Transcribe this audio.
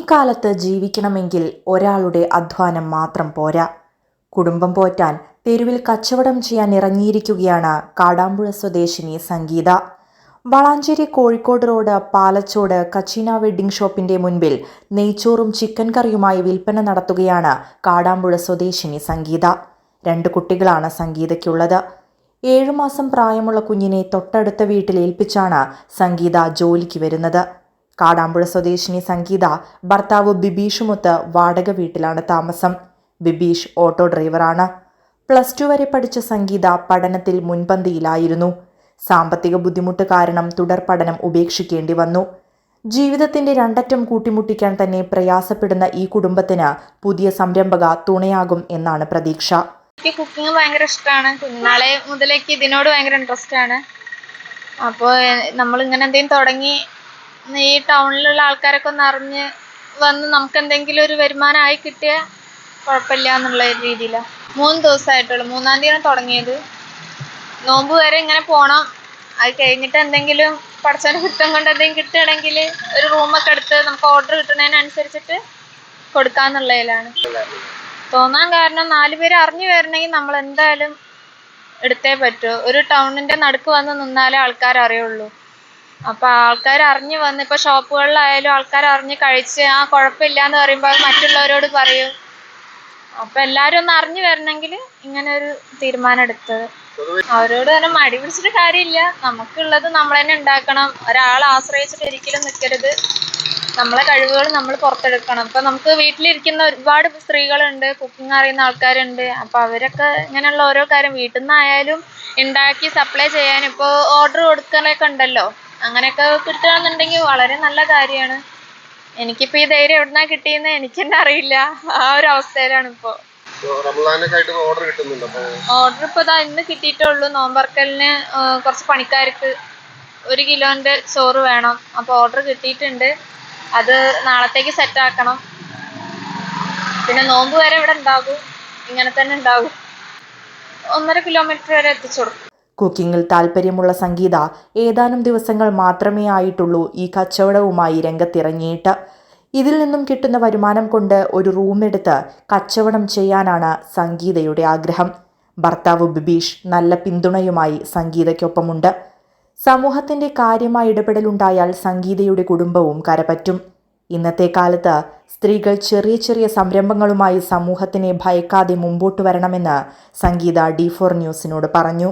ഇക്കാലത്ത് ജീവിക്കണമെങ്കിൽ ഒരാളുടെ അധ്വാനം മാത്രം പോരാ. കുടുംബം പോറ്റാൻ തെരുവിൽ കച്ചവടം ചെയ്യാൻ ഇറങ്ങിയിരിക്കുകയാണ് കാടാമ്പുഴ സ്വദേശിനി സംഗീത. വളാഞ്ചേരി കോഴിക്കോട് റോഡ് പാലച്ചോട് കച്ചീന വെഡ്ഡിംഗ് ഷോപ്പിന്റെ മുൻപിൽ നെയ്ച്ചോറും ചിക്കൻ കറിയുമായി വിൽപ്പന നടത്തുകയാണ് കാടാമ്പുഴ സ്വദേശിനി സംഗീത. രണ്ട് കുട്ടികളാണ് സംഗീതയ്ക്കുള്ളത്. ഏഴുമാസം പ്രായമുള്ള കുഞ്ഞിനെ തൊട്ടടുത്ത വീട്ടിൽ ഏൽപ്പിച്ചാണ് സംഗീത ജോലിക്ക് വരുന്നത്. കാടാമ്പുഴ സ്വദേശിനി സംഗീത ഭർത്താവ് ബിബീഷുമൊത്ത് വാടക വീട്ടിലാണ് താമസം. ബിബീഷ് ഓട്ടോ ഡ്രൈവറാണ്. പ്ലസ് ടു വരെ പഠിച്ച സംഗീത പഠനത്തിൽ മുൻപന്തിയിലായിരുന്നു. സാമ്പത്തിക ബുദ്ധിമുട്ട് കാരണം തുടർ പഠനം ഉപേക്ഷിക്കേണ്ടി വന്നു. ജീവിതത്തിന്റെ രണ്ടറ്റം കൂട്ടിമുട്ടിക്കാൻ തന്നെ പ്രയാസപ്പെടുന്ന ഈ കുടുംബത്തിന് പുതിയ സംരംഭക തുണയാകും എന്നാണ് പ്രതീക്ഷ. എനിക്ക് കുക്കിംഗ് ഭയങ്കര ഇഷ്ടമാണ്. കുഞ്ഞുനാളെ മുതലേക്ക് ഇതിനോട് ഭയങ്കര ഇൻട്രസ്റ്റ് ആണ്. അപ്പോൾ നമ്മൾ ഇങ്ങനെ എന്തെങ്കിലും തുടങ്ങി ഈ ടൗണിലുള്ള ആൾക്കാരൊക്കെ ഒന്ന് അറിഞ്ഞ് വന്ന് നമുക്ക് എന്തെങ്കിലും ഒരു വരുമാനമായി കിട്ടിയാൽ കുഴപ്പമില്ല എന്നുള്ള ഒരു രീതിയിലാണ് മൂന്ന് ദിവസമായിട്ടുള്ളൂ. മൂന്നാം തീയതിയാണ് തുടങ്ങിയത്. നോമ്പ് വരെ ഇങ്ങനെ പോണം. അത് കഴിഞ്ഞിട്ട് എന്തെങ്കിലും പഠിച്ചവന് കുറ്റം കൊണ്ട് എന്തെങ്കിലും കിട്ടുകയാണെങ്കിൽ ഒരു റൂമൊക്കെ എടുത്ത് നമുക്ക് ഓർഡർ കിട്ടുന്നതിനനുസരിച്ചിട്ട് കൊടുക്കാന്നുള്ളതിലാണ്. തോന്നാൻ കാരണം നാല് പേര് അറിഞ്ഞു വരണമെങ്കിൽ നമ്മൾ എന്തായാലും എടുത്തേ പറ്റൂ. ഒരു ടൗണിന്റെ നടുക്ക് വന്ന് നിന്നാലേ ആൾക്കാർ അറിയുള്ളൂ അപ്പൊ ആൾക്കാർ അറിഞ്ഞു വന്ന് ഇപ്പൊ ഷോപ്പുകളിലായാലും ആൾക്കാർ അറിഞ്ഞു കഴിച്ച് ആ കുഴപ്പമില്ല എന്ന് പറയുമ്പോൾ മറ്റുള്ളവരോട് പറയും. അപ്പൊ എല്ലാരും ഒന്ന് അറിഞ്ഞു വരണമെങ്കിൽ ഇങ്ങനെ ഒരു തീരുമാനം എടുത്തത്. അവരോട് തന്നെ മടി പിടിച്ചിട്ട് കാര്യമില്ല. നമുക്കുള്ളത് നമ്മൾ തന്നെ ഉണ്ടാക്കണം. ഒരാളെ ആശ്രയിച്ചിട്ട് ഒരിക്കലും നിൽക്കരുത് നമ്മളെ കഴിവുകൾ നമ്മൾ പുറത്തെടുക്കണം. ഇപ്പൊ നമുക്ക് വീട്ടിലിരിക്കുന്ന ഒരുപാട് സ്ത്രീകളുണ്ട് കുക്കിംഗ് അറിയുന്ന ആൾക്കാരുണ്ട്. അപ്പൊ അവരൊക്കെ ഇങ്ങനെയുള്ള ഓരോ കാര്യം വീട്ടിൽ നിന്നായാലും ഉണ്ടാക്കി സപ്ലൈ ചെയ്യാൻ ഇപ്പോൾ ഓർഡർ കൊടുക്കാനൊക്കെ ഉണ്ടല്ലോ. അങ്ങനെയൊക്കെ കിട്ടുകയാണെന്നുണ്ടെങ്കിൽ വളരെ നല്ല കാര്യമാണ്. എനിക്കിപ്പോ ഈ ധൈര്യം എവിടുന്നാ കിട്ടിയെന്ന് എനിക്ക് തന്നെ അറിയില്ല. ആ ഒരു അവസ്ഥയിലാണ് ഇപ്പോ. ഓർഡർ ഇപ്പൊ ഇതാ ഇന്ന് കിട്ടിയിട്ടുള്ളൂ. ഉള്ളൂ നോമ്പർക്കലിന് കുറച്ച് പണിക്കാർക്ക് ഒരു കിലോന്റെ ചോറ് വേണം. അപ്പൊ ഓർഡർ കിട്ടിയിട്ടുണ്ട്. അത് നാളത്തേക്ക് സെറ്റ് ആക്കണം. പിന്നെ നോമ്പ് വരെ ഇവിടെ ഉണ്ടാകും. ഇങ്ങനെ തന്നെ ഉണ്ടാകും. ഒന്നര കിലോമീറ്റർ വരെ എത്തിച്ചു കൊടുക്കും. കുക്കിങ്ങിൽ താല്പര്യമുള്ള സംഗീത ഏതാനും ദിവസങ്ങൾ മാത്രമേ ആയിട്ടുള്ളൂ ഈ കച്ചവടവുമായി രംഗത്തിറങ്ങിയിട്ട്. ഇതിൽ നിന്നും കിട്ടുന്ന വരുമാനം കൊണ്ട് ഒരു റൂമെടുത്ത് കച്ചവടം ചെയ്യാനാണ് സംഗീതയുടെ ആഗ്രഹം. ഭർത്താവ് ബിബീഷ് നല്ല പിന്തുണയുമായി സംഗീതയ്ക്കൊപ്പമുണ്ട്. സമൂഹത്തിന്റെ കാര്യമായ ഇടപെടലുണ്ടായാൽ സംഗീതയുടെ കുടുംബവും കരപറ്റും. ഇന്നത്തെ കാലത്ത് സ്ത്രീകൾ ചെറിയ ചെറിയ സംരംഭങ്ങളുമായി സമൂഹത്തിനെ ഭയക്കാതെ മുമ്പോട്ട് വരണമെന്ന് സംഗീത ഡി ഫോർ ന്യൂസിനോട് പറഞ്ഞു.